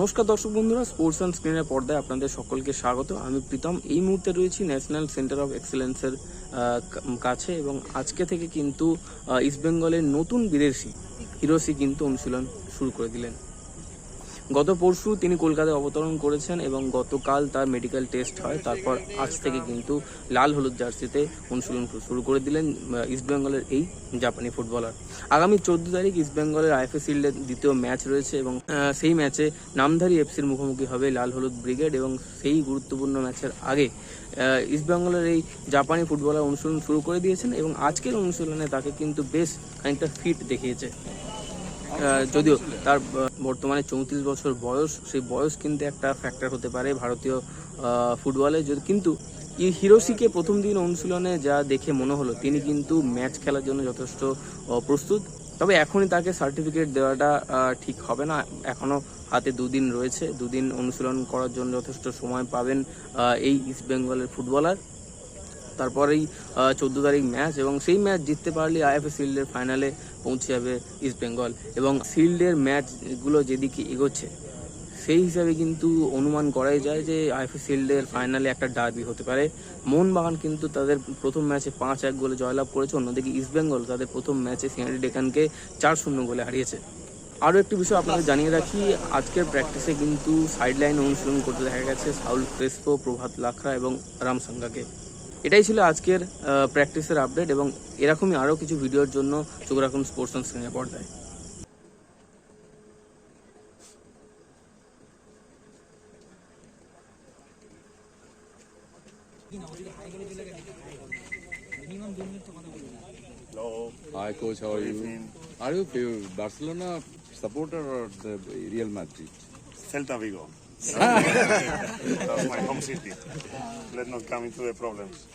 নমস্কার দর্শক বন্ধুরা স্পোর্টস অ্যান্ড স্ক্রিনের পর্দায় আপনাদের সকলকে স্বাগত। আমি প্রীতম। এই মুহূর্তে রয়েছি ন্যাশনাল সেন্টার অফ এক্সেলেন্সের কাছে এবং আজকে থেকে কিন্তু ইস্টবেঙ্গলের নতুন বিদেশি হিরোসি কিন্তু অনুশীলন শুরু করে দিলেন। গত পরশু তিনি কলকাতায় অবতরণ করেছেন এবং গতকাল তার মেডিকেল টেস্ট হয়। তারপর আজ থেকে কিন্তু লাল হলুদ জার্সিতে অনুশীলন শুরু করে দিলেন ইস্টবেঙ্গলের এই জাপানি ফুটবলার আগামী চোদ্দ তারিখ ইস্টবেঙ্গলের আইএফএ শিল্ডের দ্বিতীয় ম্যাচ রয়েছে এবং সেই ম্যাচে নামধারী এফসির মুখোমুখি হবে লাল হলুদ ব্রিগেড এবং সেই গুরুত্বপূর্ণ ম্যাচের আগে ইস্টবেঙ্গলের এই জাপানি ফুটবলার অনুশীলন শুরু করে দিয়েছেন এবং আজকের অনুশীলনে তাকে কিন্তু বেশ খানিকটা ফিট দেখিয়েছে। যদিও তার বর্তমানে চৌত্রিশ বছর বয়স, সেই বয়স কিন্তু একটা ফ্যাক্টর হতে পারে ভারতীয় ফুটবলে। যদি, কিন্তু হিরোসিকে প্রথম দিন অনুশীলনে যা দেখে মনে হলো, তিনি কিন্তু ম্যাচ খেলার জন্য যথেষ্ট প্রস্তুত। তবে এখনই তাকে সার্টিফিকেট দেওয়াটা ঠিক হবে না। এখনও হাতে দুদিন রয়েছে। দুদিন অনুশীলন করার জন্য যথেষ্ট সময় পাবেন এই ইস্ট বেঙ্গলের ফুটবলার। তারপরেই চোদ্দ তারিখ ম্যাচ এবং সেই ম্যাচ জিততে পারলে আইএফএ শিল্ডের ফাইনালে পৌঁছে যাবে ইস্ট বেঙ্গল এবং শিল্ডের ম্যাচগুলো যেদিকে এগোচ্ছে, সেই হিসাবে কিন্তু অনুমান করাই যায় যে আইএফএ শিল্ডের ফাইনালে একটা ডার্বি হতে পারে। মোহনবাগান কিন্তু তাদের প্রথম ম্যাচে পাঁচ এক গোলে জয়লাভ করেছে, অন্যদিকে ইস্ট বেঙ্গল তাদের প্রথম ম্যাচে সিনারি ডেকানকে চার শূন্য গোলে হারিয়েছে। আরও একটি বিষয় আপনাদের জানিয়ে রাখি, আজকের প্র্যাকটিসে কিন্তু সাইড লাইন অনুশীলন করতে দেখা গেছে সাউল ক্রেসপো, প্রভাত লাখরা এবং রামসাঙ্গাকে। এটাই ছিল আজকের প্র্যাকটিসের আপডেট এবং এরকমই আরও কিছু ভিডিওর জন্য চোখ রাখুন স্পোর্টস অন স্ক্রিনে পর্দায় Celta Vigo. Ah. That's my home city. Let's not come into the problems.